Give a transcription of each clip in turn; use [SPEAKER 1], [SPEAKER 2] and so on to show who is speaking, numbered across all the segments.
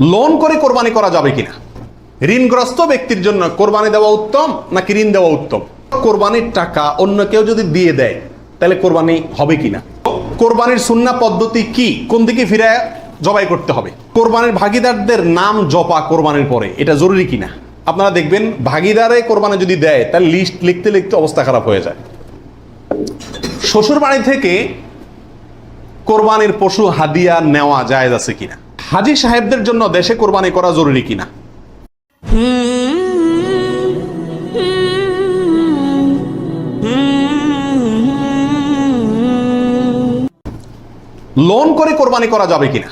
[SPEAKER 1] Loan করে কোরবানি করা যাবে কিনা? ঋণগ্রস্ত ব্যক্তির জন্য কোরবানি দেওয়া উত্তম নাকি ঋণ দেওয়া উত্তম? কোরবানির টাকা অন্য কেউ যদি দিয়ে দেয়, তাহলে কোরবানি হবে কিনা? কোরবানির সুন্না পদ্ধতি কি? কোন দিকে ফিরে জবাই করতে হবে? কোরবানির ভাগিদারদের নাম জপা কোরবানির পরে, এটা জরুরি কিনা? আপনারা দেখবেন ভাগিদারে কোরবানি যদি দেয়, তাহলে লিস্ট লিখতে লিখতে অবস্থা খারাপ হয়ে যায়। শ্বশুর বাড়ি থেকে কোরবানির পশু হাদিয়া নেওয়া জায়েজ আছে কিনা? হাজি সাহেবদের জন্য দেশে কোরবানি করা জরুরি কিনা? লোন করে কোরবানি করা যাবে কিনা?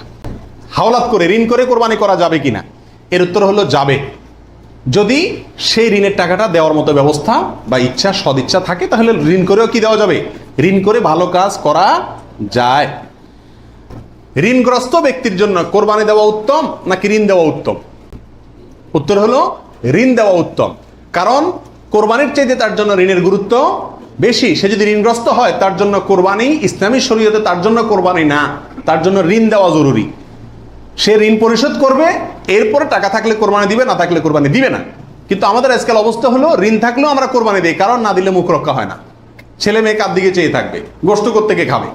[SPEAKER 1] হাওলাত করে, ঋণ করে কোরবানি করা যাবে কিনা? এর উত্তর হলো যাবে। যদি সেই ঋণের টাকাটা দেওয়ার মতো ব্যবস্থা বা ইচ্ছা, সদিচ্ছা থাকে, তাহলে ঋণ করেও কি দেওয়া যাবে? ঋণ করে ভালো কাজ করা যায়। ঋণগ্রস্ত ব্যক্তির জন্য কোরবানি দেওয়া উত্তম নাকি ঋণ দেওয়া উত্তম? উত্তর হলো, ঋণ দেওয়া উত্তম। কারণ কোরবানির চাইতে তার জন্য ঋণের গুরুত্ব বেশি। সে যদি ঋণগ্রস্ত হয়, তার জন্য কোরবানি, ইসলামী শরীয়তে তার জন্য কোরবানি না, তার জন্য ঋণ দেওয়া জরুরি। সে ঋণ পরিশোধ করবে, এরপরে টাকা থাকলে কোরবানি দিবে, না থাকলে কোরবানি দিবে না। কিন্তু আমাদের আজকাল অবস্থা হলো, ঋণ থাকলেও আমরা কোরবানি দিই, কারণ না দিলে মুখ রক্ষা হয় না। ছেলে মেয়ে কার দিকে চেয়ে থাকবে? গোষ্ঠ থেকে খাবে?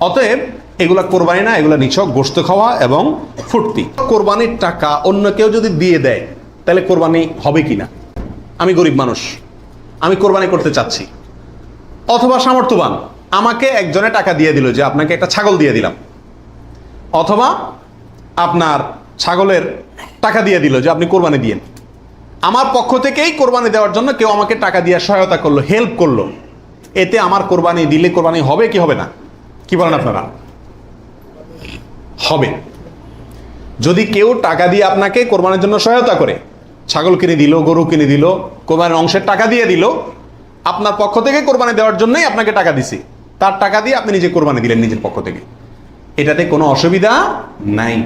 [SPEAKER 1] অতএব এগুলা কোরবানি না, এগুলা নিছক গোস্ত খাওয়া এবং ফুর্তি। কোরবানির টাকা অন্য কেউ যদি দিয়ে দেয়, তাহলে কোরবানি হবে কি না আমি গরিব মানুষ, আমি কোরবানি করতে চাচ্ছি। অথবা সামর্থ্যবান, আমাকে একজনে টাকা দিয়ে দিল যে আপনাকে একটা ছাগল দিয়ে দিলাম। অথবা আপনার ছাগলের টাকা দিয়ে দিল যে আপনি কোরবানি দিয়েন। আমার পক্ষ থেকেই কোরবানি দেওয়ার জন্য কেউ আমাকে টাকা দিয়ে সহায়তা করল, হেল্প করল। এতে আমার কোরবানি দিলে কোরবানি হবে কি হবে না? কি বলেন আপনারা? হবে। যদি কেউ টাকা দিয়ে আপনাকে কোরবানির জন্য সহায়তা করে, ছাগল কিনে দিল, গরু কিনে দিল, কোরবানের অংশের টাকা দিয়ে দিল, আপনার পক্ষ থেকে কোরবানি দেওয়ার জন্যই আপনাকে টাকা দিছি। তার টাকা দিয়ে আপনি নিজে কোরবানি দিলেন নিজের পক্ষ থেকে। এটাতে কোনো অসুবিধা নাই।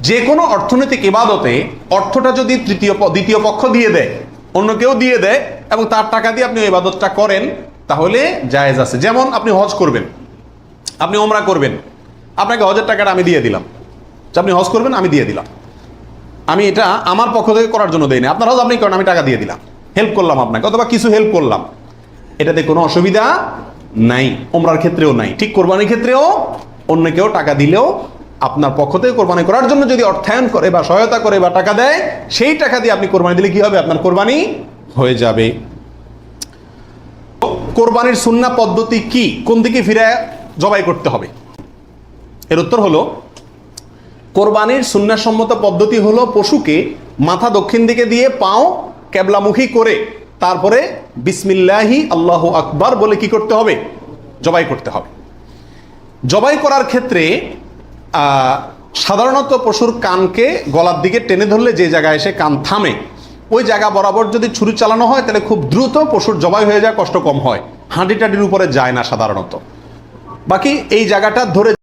[SPEAKER 1] যে কোনো অর্থনৈতিক ইবাদতে অর্থটা যদি তৃতীয় দ্বিতীয় পক্ষ দিয়ে দেয়, অন্য কেউ দিয়ে দেয়, এবং তার টাকা দিয়ে আপনি ওই ইবাদতটা করেন, তাহলে জায়েজ আছে। যেমন আপনি হজ করবেন, আপনি ওমরা করবেন আপনাকে হজের টাকাটা আমি দিয়ে দিলাম। আপনি হজ করবেন, আমি দিয়ে দিলাম। আমি এটা আমার পক্ষ থেকে করার জন্য দেয়নি আপনার হজ আপনি করেন, আমি টাকা দিয়ে দিলাম। হেল্প করলাম আপনাকে, অথবা কিছু হেল্প করলাম। এটাতে কোনো অসুবিধা নাই ওমরার ক্ষেত্রেও নাই। ঠিক কোরবানির ক্ষেত্রেও, অন্য কেউ টাকা দিলেও আপনার পক্ষ থেকে কোরবানি করার জন্য যদি অর্থায়ন করে বা সহায়তা করে বা টাকা দেয়, সেই টাকা দিয়ে আপনি কোরবানি দিলে কি হবে? আপনার কোরবানি হয়ে যাবে। কোরবানির সুন্না পদ্ধতি কি? কোন দিকে ফিরে জবাই করতে হবে? এর উত্তর হলো, কোরবানির সুন্নাসম্মত পদ্ধতি হলো পশুকে মাথা দক্ষিণ দিকে দিয়ে পাও ক্যাবলামুখী করে, তারপরে বিসমিল্লাহি আল্লাহ আকবার বলে কি করতে হবে? জবাই করতে হবে। জবাই করার ক্ষেত্রে সাধারণত পশুর কানকে গলার দিকে টেনে ধরলে যে জায়গায় এসে কান থামে, ওই জায়গা বরাবর যদি ছুরি চালানো হয়, তাহলে খুব দ্রুত পশুর জবাই হয়ে যায়, কষ্ট কম হয়। হাঁটি টাটির উপরে যায় না সাধারণত। বাকি এই জায়গাটা ধরে